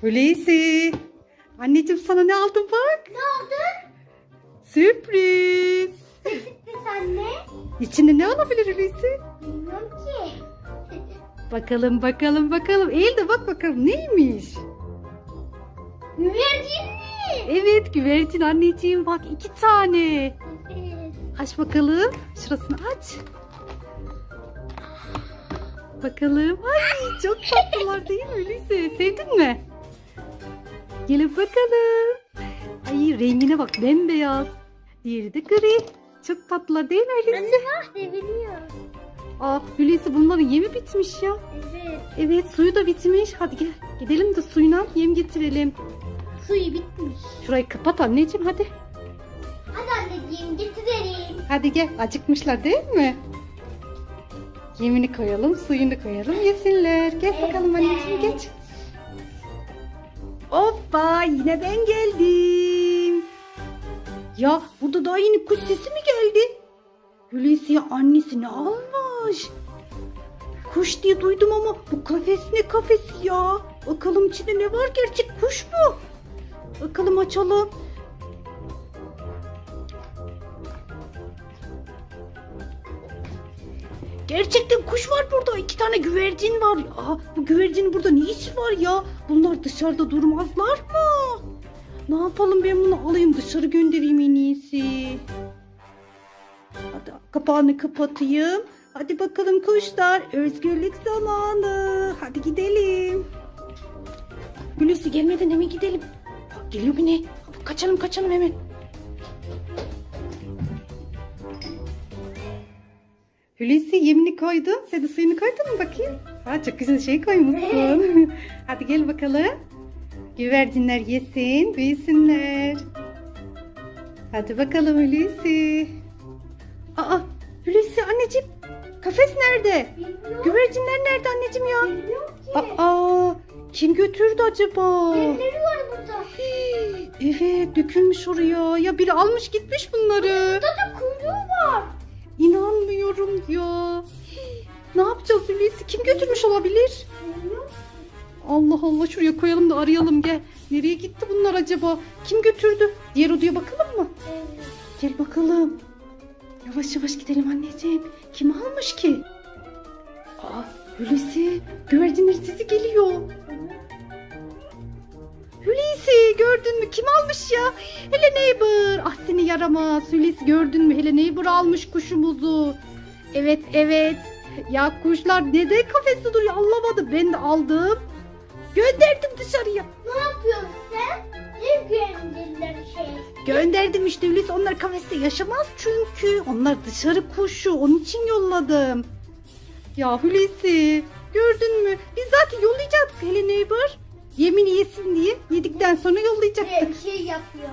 Hulusi. Anneciğim sana ne aldım bak. Ne oldu? Sürpriz. Sürpriz anne. İçinde ne olabilir Hulusi? Bilmiyorum ki. Bakalım bakalım bakalım. Eğil de bak bakalım neymiş? Güvercin mi? Evet güvercin anneciğim bak iki tane. Evet. Aç bakalım. Şurasını aç. Bakalım. Ay çok tatlılar değil mi Hulusi? Sevdin mi? Gelin bakalım. Ay rengine bak bembeyaz. Diğeri de gri. Çok tatlılar değil mi Hulusi? Anne bak deviriyor. Aa Hulusi bunların yemi bitmiş ya. Evet. Evet suyu da bitmiş. Hadi gel gidelim de suyuna yem getirelim. Suyu bitmiş. Şurayı kapat anneciğim hadi. Hadi anneciğim getirelim. Hadi gel acıkmışlar değil mi? Yemini koyalım, suyunu koyalım, yesinler. Gel bakalım anneciğim geç. Hoppa yine ben geldim. Ya burada daha yeni kuş sesi mi geldi? Hulusi'ye annesini almış. Kuş diye duydum ama bu kafes ne kafesi ya? Bakalım içinde ne var gerçek kuş mu? Bakalım açalım. Gerçekten kuş var burada. İki tane güvercin var. Aa, bu güvercinin burada ne işi var ya? Bunlar dışarıda durmazlar mı? Ne yapalım ben bunu alayım dışarı göndereyim en iyisi. Hadi kapağını kapatayım. Hadi bakalım kuşlar. Özgürlük zamanı. Hadi gidelim. Hulusi gelmeden hemen gidelim. Geliyor mu ne? Kaçalım kaçalım hemen. Hulusi yemini koydun. Sen de suyunu koydun mu bakayım? Ha, çok güzel şey koymuşsun. Hadi gel bakalım. Güvercinler yesin, büyüsünler. Hadi bakalım Hulusi. Aa, Hulusi anneciğim. Kafes nerede? Bilmiyorum. Güvercinler nerede anneciğim ya? Bilmiyorum ki. Aa, kim götürdü acaba? Birileri var burada. Hii, Evet, dökülmüş oraya. Ya biri almış gitmiş bunları. Burada da kuyruğu var. İnanmıyorum ya. Ne yapacağız Hulusi? Kim götürmüş olabilir? Allah Allah şuraya koyalım da arayalım gel. Nereye gitti bunlar acaba? Kim götürdü? Diğer odaya bakalım mı? Evet. Gel bakalım. Yavaş yavaş gidelim anneciğim. Kim almış ki? Aa Hulusi güvercinler sizi geliyor. Hulusi gördün mü kim almış ya? Hele Neighbor. Ah seni yaramaz. Hulusi gördün mü? Hele Neighbor almış kuşumuzu. Evet evet. Ya kuşlar neden kafeste duruyor anlamadım. Ben de aldım. Gönderdim dışarıya. Ne yapıyorsun sen? Ne güvenlikleri şey? Gönderdim işte Hulusi. Onlar kafeste yaşamaz çünkü. Onlar dışarı kuşu. Onun için yolladım. Ya Hulusi gördün mü? Biz zaten yollayacaktık hele Neighbor. Yemini yesin diye. Yedikten sonra yollayacaktık. Bir şey yapıyor.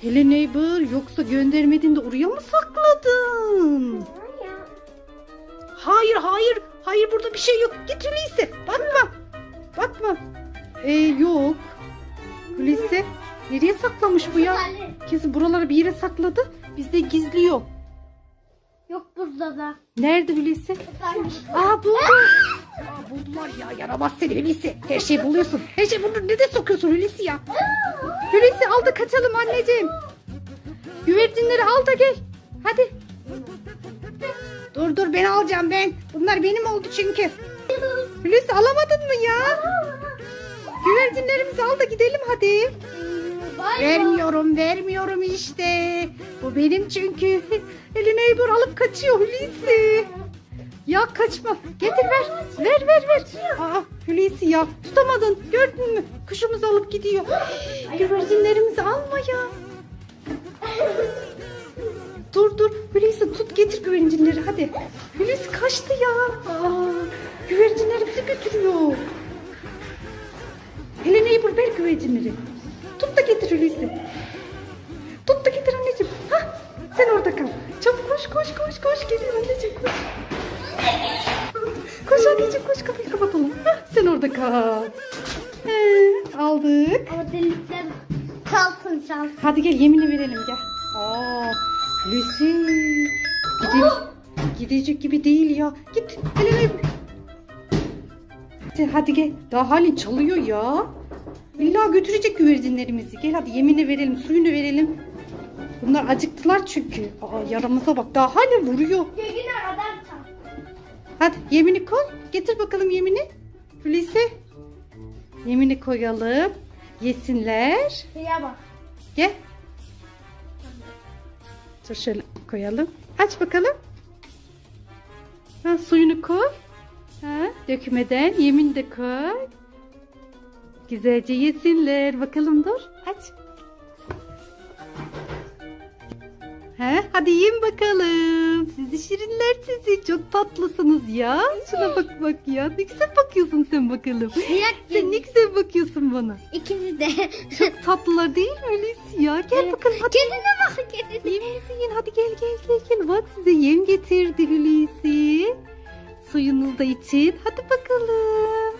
Hele Neighbor yoksa göndermedin de oraya mı sakladın? Hayır hayır. Hayır burada bir şey yok. Git Hulusi. Bakma. Bakma. Ee, yok. Hulusi nereye saklamış bu ya? Kesin buraları bir yere sakladı. Bizde gizliyor. Yok burada da. Nerede Hulusi? Aa buldu. Aa buldular ya. Yaramaz seni Hulusi. Her şeyi buluyorsun. Her şeyi bunu ne de sokuyorsun Hulusi ya. Hulusi al da kaçalım anneciğim. Güvercinleri al da gel. Hadi. Dur dur ben alacağım ben. Bunlar benim oldu çünkü. Hulusi alamadın mı ya? Güvercinlerimizi al da gidelim hadi. Vermiyorum, vermiyorum işte. Bu benim çünkü. Eli neighbor alıp kaçıyor Hulusi. Ya kaçma. Getir ver. Ver ver ver. Aa Hulusi ya. Tutamadın. Gördün mü? Kuşumuzu alıp gidiyor. Güvercinlerimizi alma ya. Dur dur. Hulusi tut getir güvercinleri hadi. Hulusi kaçtı ya. Aa, güvercinlerimizi götürüyor. Hele neighbor ver güvercinleri. Tut da getir Hulusi. Tut da getir anneciğim. Hah, sen orada kal. Çabuk koş koş koş koş. Geliyor anneciğim koş. Koş anneciğim koş kapıyı kapatalım. Hah, sen orada kal. He, aldık. Ama delikler çalsın çalsın. Hadi gel yemini verelim gel. Aa, Hulusi. Gide gidecek gibi değil ya. Git. Hele? Hadi gel. Daha halin çalıyor ya. İlla götürecek güvercinlerimizi. Gel hadi yemini verelim, suyunu verelim. Bunlar acıktılar çünkü. Aa yaramıza bak daha hala vuruyor. Gözüne kadar tam. Hadi yemini koy. Getir bakalım yemini. Hulusi. Yemini koyalım. Yesinler. Şuraya bak. Gel. Dur şöyle koyalım. Aç bakalım. Ha, suyunu koy. Ha, dökmeden yemin de koy. Güzelce yesinler. Bakalım dur. Aç. He, hadi yiyin bakalım. Sizi şirinler sizi. Çok tatlısınız ya. Şuna bak bak ya. Ne güzel bakıyorsun sen bakalım. Sen ne güzel bakıyorsun bana. İkimiz de. Çok tatlılar değil mi Hulusi ya? Gel bakalım hadi. Kendine bak kendine. Yeminizi yiyin. Hadi gel gel gel gel. Bak size yem getirdi Hulusi. Suyunuzu da için. Hadi bakalım.